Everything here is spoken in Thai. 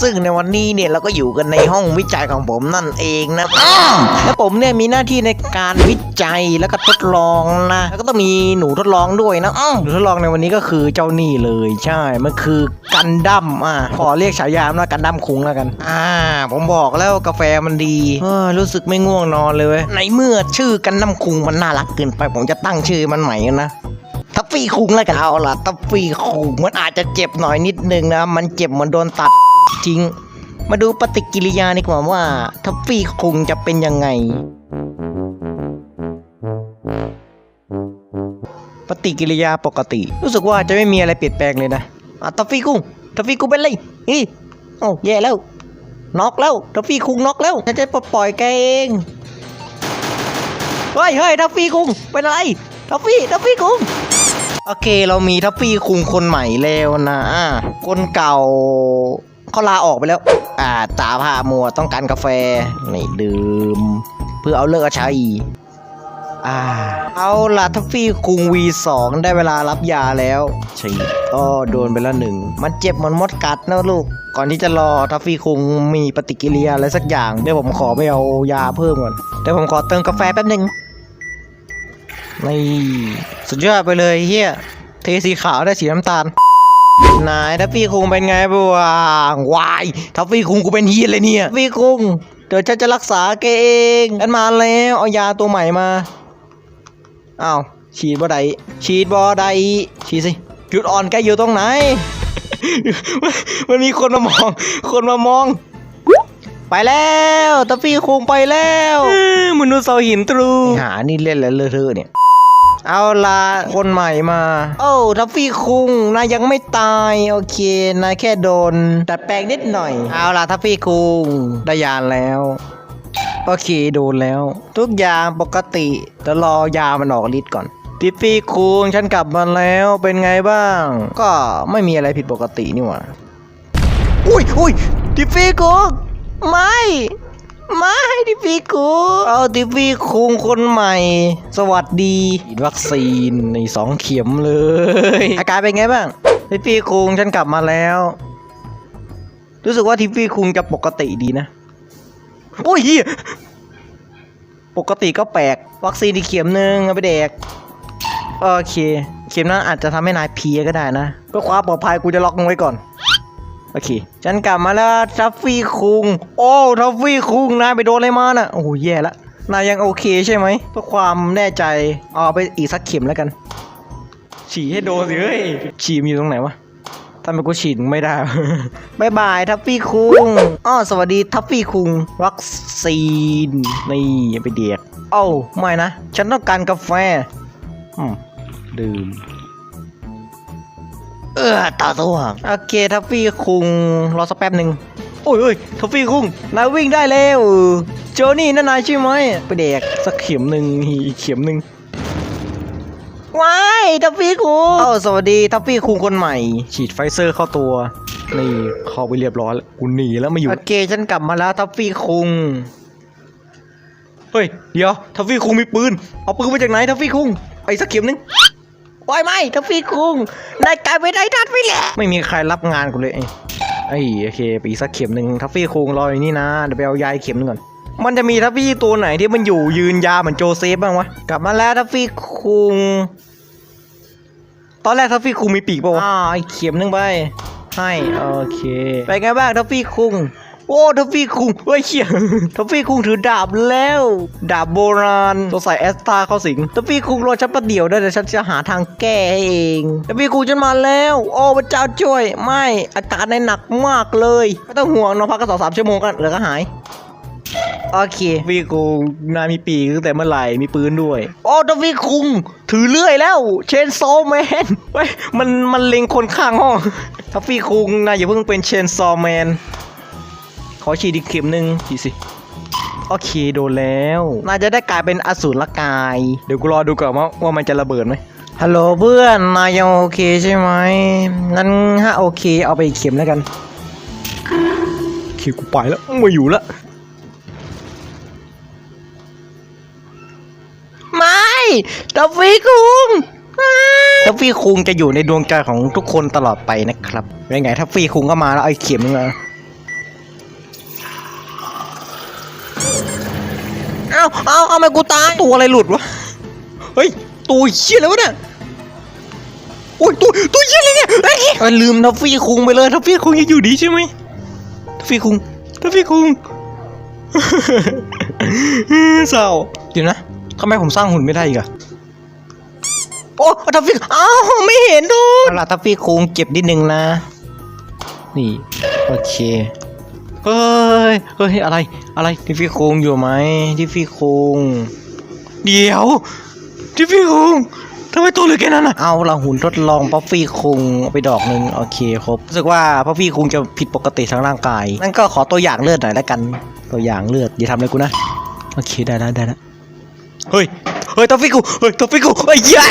ซึ่งในวันนี้เนี่ยเราก็อยู่กันในห้องวิจัยของผมนั่นเองนะอ้าวและผมเนี่ยมีหน้าที่ในการวิจัยแล้วก็ทดลองนะแล้วก็ต้องมีหนูทดลองด้วยนะอ้าวหนูทดลองในวันนี้ก็คือเจ้านี่เลยใช่ มันคือกันดั้มอะขอเรียกฉายามว่ากันดั้มคุงแล้วกัน อ่า ผมบอกแล้วกาแฟมันดีเออรู้สึกไม่ง่วงนอนเลยเว้ยในเมื่อชื่อกันดั้มคุงมันน่ารักเกินไปผมจะตั้งชื่อมันใหม่นะทัฟฟี่คุงแล้วกันเอาล่ะทัฟฟี่คุงมันอาจจะเจ็บหน่อยนิดนึงนะ มันเจ็บเหมือนโดนตัด จริง มาดูปฏิกิริยาดีกว่าว่าทัฟฟี่คุงจะเป็นยังไง ปฏิกิริยาปกติ รู้สึกว่าจะไม่มีอะไรเปลี่ยนแปลงเลยนะอะทัฟฟี่คุงทัฟฟี่คุงเป็นไรอีโอ้แย่แล้วน็อกแล้วทัฟฟี่คุงน็อกแล้วฉันจะปลดปล่อยแกเองเฮ้ยเฮ้ยทัฟฟี่คุงเป็นอะไรทัฟฟี่ทัฟฟี่คุงโอเค เรามีทัฟฟี่คุงคนใหม่แล้วนะคนเก่า เขาลาออกไปแล้ว อ่า ตาผ้ามัวต้องการกาแฟ นี่ดื่ม เพื่อเอาเลิกเอาใช้อ่า เอาล่ะทัฟฟี่คุง V2 ได้เวลารับยาแล้วฉีดอ้อโดนไปแล้วหนึ่ง มันเจ็บเหมือนมดกัดนะลูก ก่อนที่จะรอทัฟฟี่คุงมีปฏิกิริยาอะไรสักอย่าง เดี๋ยวผมขอไปเอายาเพิ่มก่อน เดี๋ยวผมขอเติมกาแฟแป๊บหนึ่งนี่สุดยอดไปเลยเฮียเทสีขาวได้สีน้ำตาล นายทัฟฟี่คุงเป็นไงบ้างวายทัฟฟี่คุงกูเป็นเฮียเลยเนี่ยทัฟฟี่คุงเดี๋ยวฉันจะรักษาแกเองกันมาแล้วเอายาตัวใหม่มาอ้าวฉีดบ่ได้ฉีดบ่ได้ฉีดสิจุดอ่อนแกอยู่ตรงไหน มันมีคนมามอง คนมามอง ไปแล้วทัฟฟี่คุงไปแล้วมนุษย์เสาหินตรูหานี่เล่นแล้วเลอะเทอะเนี่ย เอาละคนใหม่มา โอ้ทัฟฟี่คุงนายยังไม่ตาย โอเคนายแค่โดนดัดแปลงนิดหน่อย เอาละทัฟฟี่คุงได้ยานแล้ว โอเคโดนแล้ว ทุกอย่างปกติแต่รอยามันออกฤทธิ์ก่อนทิฟฟี่คุงฉันกลับมาแล้วเป็นไงบ้าง ก็ไม่มีอะไรผิดปกตินี่หว่า อุ้ยอุ้ยทิฟฟี่คุงไม่ ไม่ทิฟฟี่คุงเอาทิฟฟี่คุงคนใหม่ สวัสดีฉีดวัคซีนในสองเข็มเลย อาการเป็นไงบ้างทิฟฟี่คุงฉันกลับมาแล้ว รู้สึกว่าทิฟฟี่คุงจะปกติดีนะ โอ้ยเหี้ยปกติก็แปลก วัคซีนอีกเข็มหนึ่งเอาไปเด็กโอเค เข็มนั้นอาจจะทำให้นายเพลียก็ได้นะเพื่อความปลอดภัยกูจะล็อกมึงไว้ก่อน โอเค ฉันกลับมาแล้วทัฟฟี่คุง โอ้ทัฟฟี่คุงนายไปโดนอะไรมาน่ะ โอ้โหแย่ละ นายยังโอเคใช่ไหมเพื่อความแน่ใจ เอาไปอีกสักเข็มแล้วกัน ฉีดให้โดนสิเฮ้ย ฉีดมีอยู่ตรงไหนวะทำไมกูฉีดไม่ได้ บายบายทัฟฟี่คุง อ้อสวัสดีทัฟฟี่คุง วัคซีน นี่อย่าไปเดียก เอ้าไม่นะ ฉันต้องการกาแฟ อืม ดื่ม เออตาตัวโอเคทัฟฟี่คุงรอสักแป๊บหนึ่งโอ้ยโอ้ยทัฟฟี่คุงนายวิ่งได้แล้วโจนี่นั่นนายใช่ไหมไปเด็กสักเข็มหนึ่งอีกเข็มหนึ่งว้ายทัฟฟี่คุงเอ้าสวัสดีทัฟฟี่คุงคนใหม่ ฉีดไฟเซอร์เข้าตัวนี่เข้าไปเรียบร้อยแล้วกูหนีแล้วไม่อยู่โอเคฉันกลับมาแล้วทัฟฟี่คุงเฮ้ยเดี๋ยวทัฟฟี่คุงมีปืนเอาปืนมาจากไหนทัฟฟี่คุงไปสักเข็มหนึ่ง ปล่อยไม่ทัฟฟี่คุงนายกลายเป็นไอ้ทัดไปแล้วไม่มีใครรับงานกูเลยไอ้ไอ้โอเคไปอีกสักเข็มหนึ่งทัฟฟี่คุงรออยู่นี่นะเดี๋ยวไปเอายาอีกเข็มหนึงก่อนมันจะมีทัฟฟี่ตัวไหนที่มันอยู่ยืนยาวเหมือนโจเซฟบ้างวะกลับมาแล้วทัฟฟี่คุงตอนแรกทัฟฟี่คุงมีปีกป่าวะอ่าอีกเข็มหนึงไปให้โอเค ไปไงบ้างทัฟฟี่คุง โอ้ทัฟฟี่คุงเฮ้ยเขี้ยทัฟฟี่คุงถือดาบแล้ว ดาบโบราณตัวใส่แอสตาเข้าสิงทัฟฟี่คุงรอฉันประเดี๋ยวได้แต่ฉันจะหาทางแก้ให้เองทัฟฟี่คุงฉันมาแล้ว โอ้พระเจ้าช่วย ไม่อาการในหนักมากเลยไม่ต้องห่วงนอนพักกันสองสามชั่วโมงกันเดี๋ยวก็หายโอเคพี่คุงนายมีปีกตั้งแต่เมื่อไหร่มีปืนด้วยโอ้ทัฟฟี่คุง ถือเลื่อยแล้ว เชนโซแมนเว้ยมันมันเล็งคนข้างห้องทัฟฟี่คุงนายอย่าเพิ่งเป็นเชนซอแมน อฉีดอีกเข็มหนึ่งฉีดสิ โอเคโดนแล้วน่าจะได้กลายเป็นอสูรกาย เดี๋ยวกูรอดูก่อนว่าว่ามันจะระเบิดไหมฮัลโหลเพื่อนนายยังโอเคใช่ไหมงั้นถ้าโอเคเอาไปอีกเข็มแล้วกันโอเคกูไปแล้วไม่อยู่แล้วไม่ทัฟฟี่คุงทัฟฟี่คุงจะอยู่ในดวงใจของทุกคนตลอดไปนะครับเป็นไงทัฟฟี่คุงก็มาแล้วไอ้เข็มนึง อะเอาเอาทำไมกูตายตัวอะไรหลุดวะเฮ้ยตัวเชี่ยแล้วเนี่ยโอ้ยตัวตัวเชี่ยอะไรเนี่ยเอ้ยลืมทัฟฟี่คุงไปเลยทัฟฟี่คุงยังอยู่ดีใช่ไหมทัฟฟี่คุงทัฟฟี่คุงเศร้าเดี๋ยวนะทำไมผมสร้างหุ่นไม่ได้อีกอะโอ้ทัฟฟี่อ้าวไม่เห็นดูเอาล่ะทัฟฟี่คุงเจ็บนิดนึงนะนี่โอเค ฮ้ย เฮ้ย อะไร อะไรทิฟฟี่คงอยู่ไหมทิฟฟี่คง เดี๋ยวทิฟฟี่คงทำไมตัวเหลือแค่นั้นอะ เอาละหุ่นทดลองป๊อฟฟี่คุงไปดอกหนึ่งโอเคครบ รู้สึกว่าป๊อฟฟี่คุงจะผิดปกติทางร่างกาย นั่นก็ขอตัวอย่างเลือดหน่อยแล้วกัน ตัวอย่างเลือดอย่าทำอะไรกูนะ โอเคได้แล้วได้แล้ว เฮ้ย เฮ้ยทัฟฟี่คงเฮ้ยทัฟฟี่คงเฮ้ยแย่